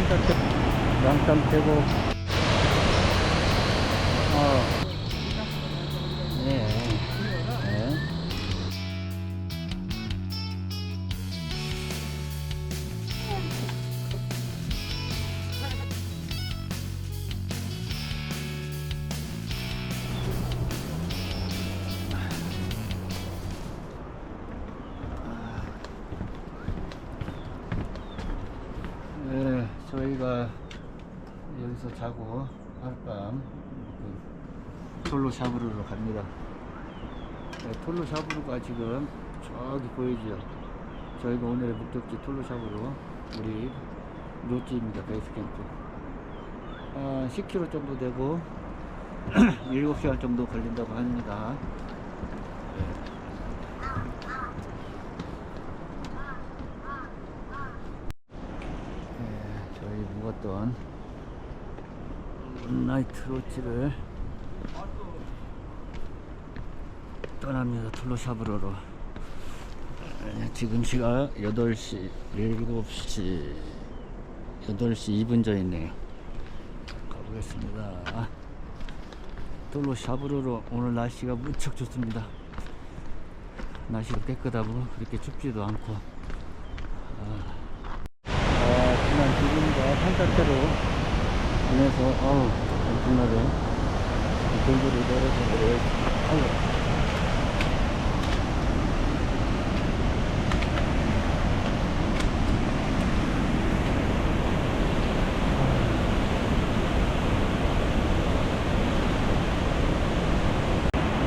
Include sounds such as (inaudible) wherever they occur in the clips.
한참 태, 양tam 태고, 어, 자고 하룻밤 그 톨로 샤브르로 갑니다. 네, 톨로 샤브르가 지금 저기 보이죠? 저희가 오늘의 목적지 톨로 샤브르 우리 노지입니다. 베이스 캠프. 아, 10km 정도 되고 (clears throat) 7시간 정도 걸린다고 합니다. 네. 네, 저희 묵었던 나이트 로치를 떠납니다. 툴로샤브로로. 네, 지금 시각 8시, 7시, 8시 2분 전이네요. 가보겠습니다. 툴로샤브로로 오늘 날씨가 무척 좋습니다. 날씨가 깨끗하고 그렇게 춥지도 않고. 아, 지난 기분과 한 상태로 인해서 어우 엄청나게 골고루 내려서 아유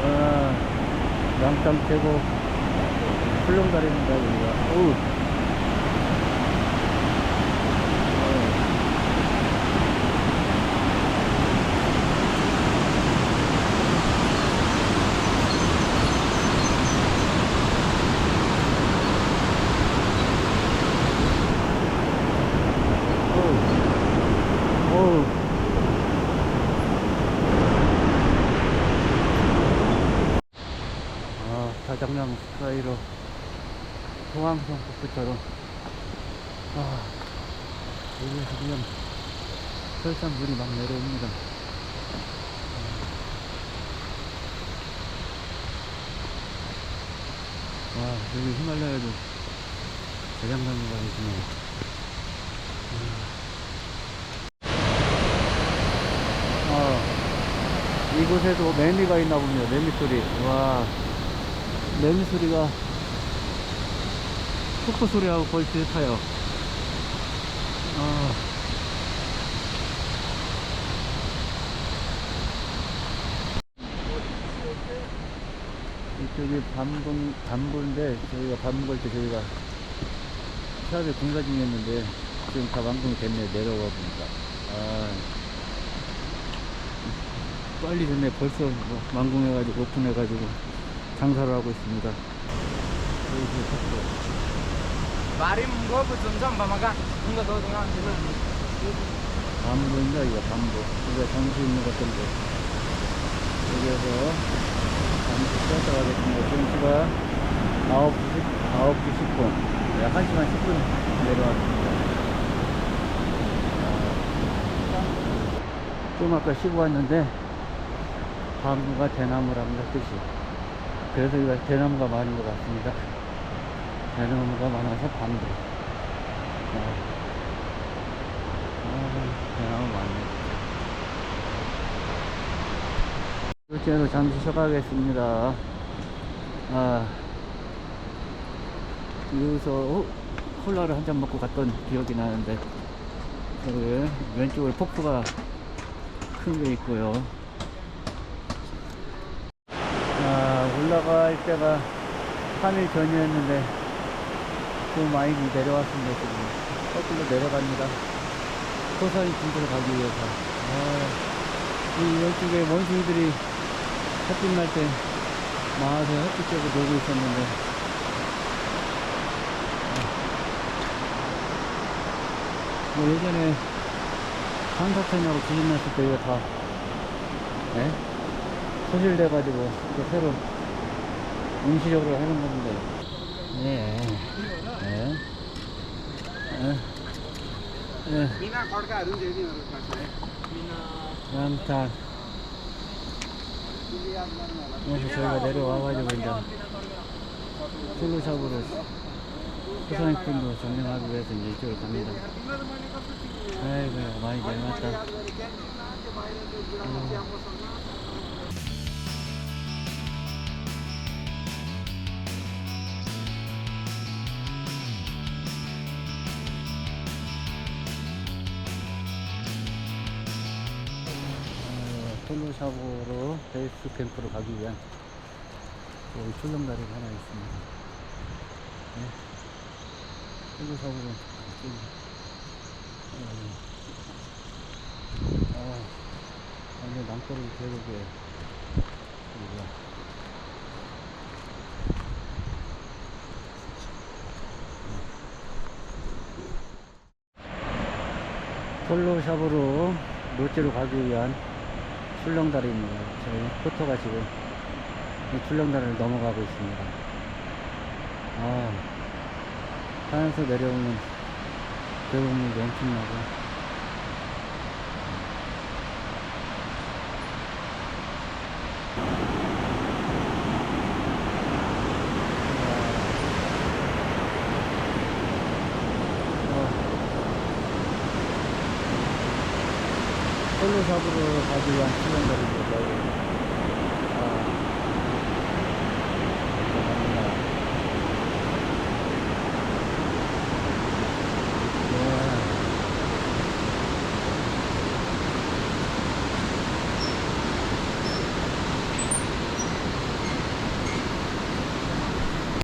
아, 양땀 태고 훌렁다립니다 여기가 어우. 아, 자장량 사이로 동항성 폭포처럼 아, 여기에서 그냥 설산물이 막 내려옵니다. 와, 여기 히말라야도 자장량가 있네. 어, 이곳에도 매미가 있나 봅니다. 매미 소리. 와, 매미 소리가 폭포 소리하고 거의 비슷해요. 아. 이쪽이 밤군, 밤군인데, 저희가 밤걸때 저희가 차를 공사 중이었는데, 지금 다 완공이 됐네요. 내려가 보니까. 아. 빨리 됐네. 벌써 뭐 완공해가지고 오픈해가지고 장사를 하고 있습니다. 폭포. Bari munggo butunjam bamaga. Munggo do dengan 밤도인가 이거 밤도. 이거 잠시 있는 것 같은데. 여기에서 잠시 쉬었다 가겠습니다. 지금 시각 9시, 9시 10분. 네, 1시간 10분 내려왔습니다. 아, 좀 아까 쉬고 왔는데 밤가 대나무랍니다 뜻이. 그래서 여기가 대나무가 많은 것 같습니다. 대나무가 많아서 밤도. 아. 아, 대나무 많네. 둘째로 잠시 쉬어가겠습니다. 아, 여기서 어, 콜라를 한 잔 먹고 갔던 기억이 나는데, 여기 왼쪽에 폭포가 큰 게 있고요. 아, 올라갈 때가 3일 전이었는데, 좀 많이 내려왔습니다, 지금. 거꾸로 내려갑니다. 소산이 진도로 가기 위해서. 아, 이 이쪽에 원숭이들이 햇빛 날때 마을에 햇빛 쬐고 놀고 있었는데. 뭐 예전에 산사천이라고 지진 났을 때 이거 다, 예? 소실돼가지고 또 새로 임시적으로 하는 건데. 예. 예. 예. 예. 남탄. 그래서 저희가 내려와가지고 이제 툴루샵으로 소상품도 점령하기 위해서 이제 이쪽으로 갑니다. 아이고, 많이 닮았다. 음. 톨루샵으로 베이스 캠프로 가기 위한 여기 출렁다리가 하나 있습니다. 네. 어, 아, 완전 낭떠러지 계곡에 여기가 톨루샵으로 롯데로 가기 위한 출렁다리입니다. 저희 포터가 지금 이 출렁다리를 넘어가고 있습니다. 아, 산에서 내려오는 계곡물도 엄청나고. 홀로 샵으로 가기 위한 출렁다리입니다.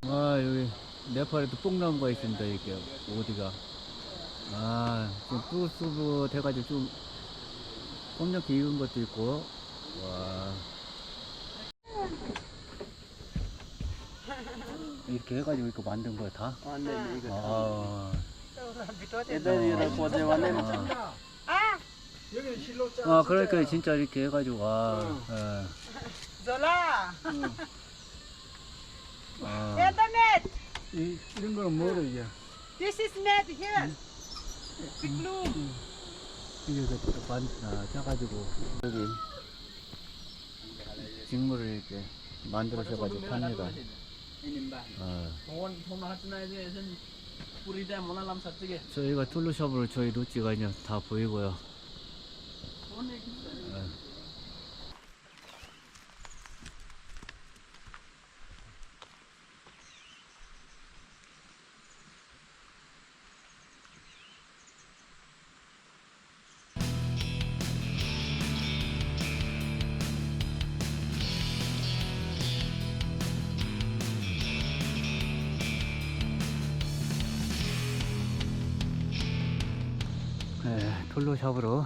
아, 네팔에도 뽕나무가 있습니다. 이렇게 어디가. 아, 지금 뿌듯뿌듯해가지고 좀 조금 기운 것도 있고 와 이렇게 해가지고 이렇게 만든 거야 다? 완전 이거 아 애들이랑 고생 왔네 아. 아! 여기는 실로 짜. 아 그러니까 진짜 이렇게 해가지고 아. 와 예. 졸라. 아. Yeah, the mat. 이- 이런 거는 뭐래 이게? This is mat here. Big blue. 음. 그 반, 아, 짜가지고, 여기, 직물을 이렇게 만들어셔가지고 팝니다. 아. 저희가 툴루샵으로 저희 루찌가 이제 다 보이고요. 톨로샵으로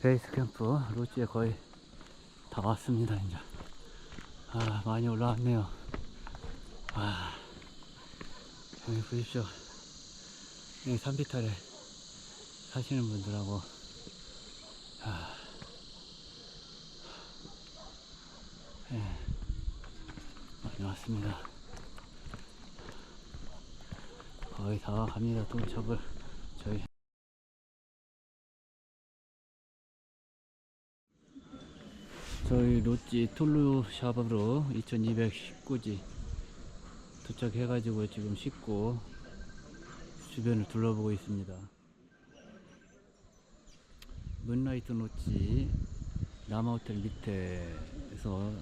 베이스 캠프 루지에 거의 다 왔습니다 이제. 아 많이 올라왔네요. 아 여기 보십시오. 여기 산비탈에 사시는 분들하고 아, 네, 많이 왔습니다. 거의 다 갑니다 톨샵을 저희 로찌 툴루샵으로 2219지 도착해가지고 지금 씻고 주변을 둘러보고 있습니다. 문라이트 로찌 남아호텔 밑에서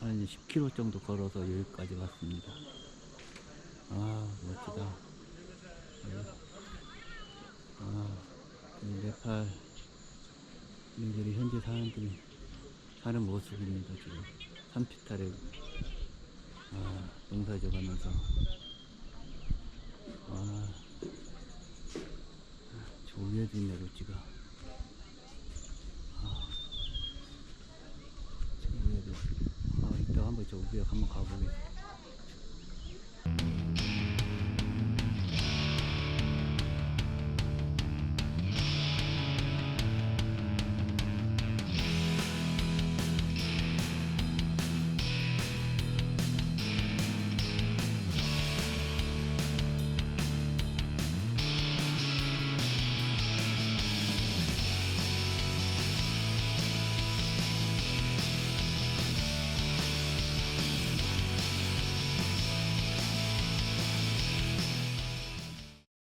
한 10km 정도 걸어서 여기까지 왔습니다. 아 멋지다. 아, 이 네팔 이들이 현재 사람들이 하는 모습입니다. 지금. 산피탈에 아, 농사져가면서. 와. 조개진네 로지가. 아, 조개도 아 이따 한번 저 우비역 한번 가보겠습니다.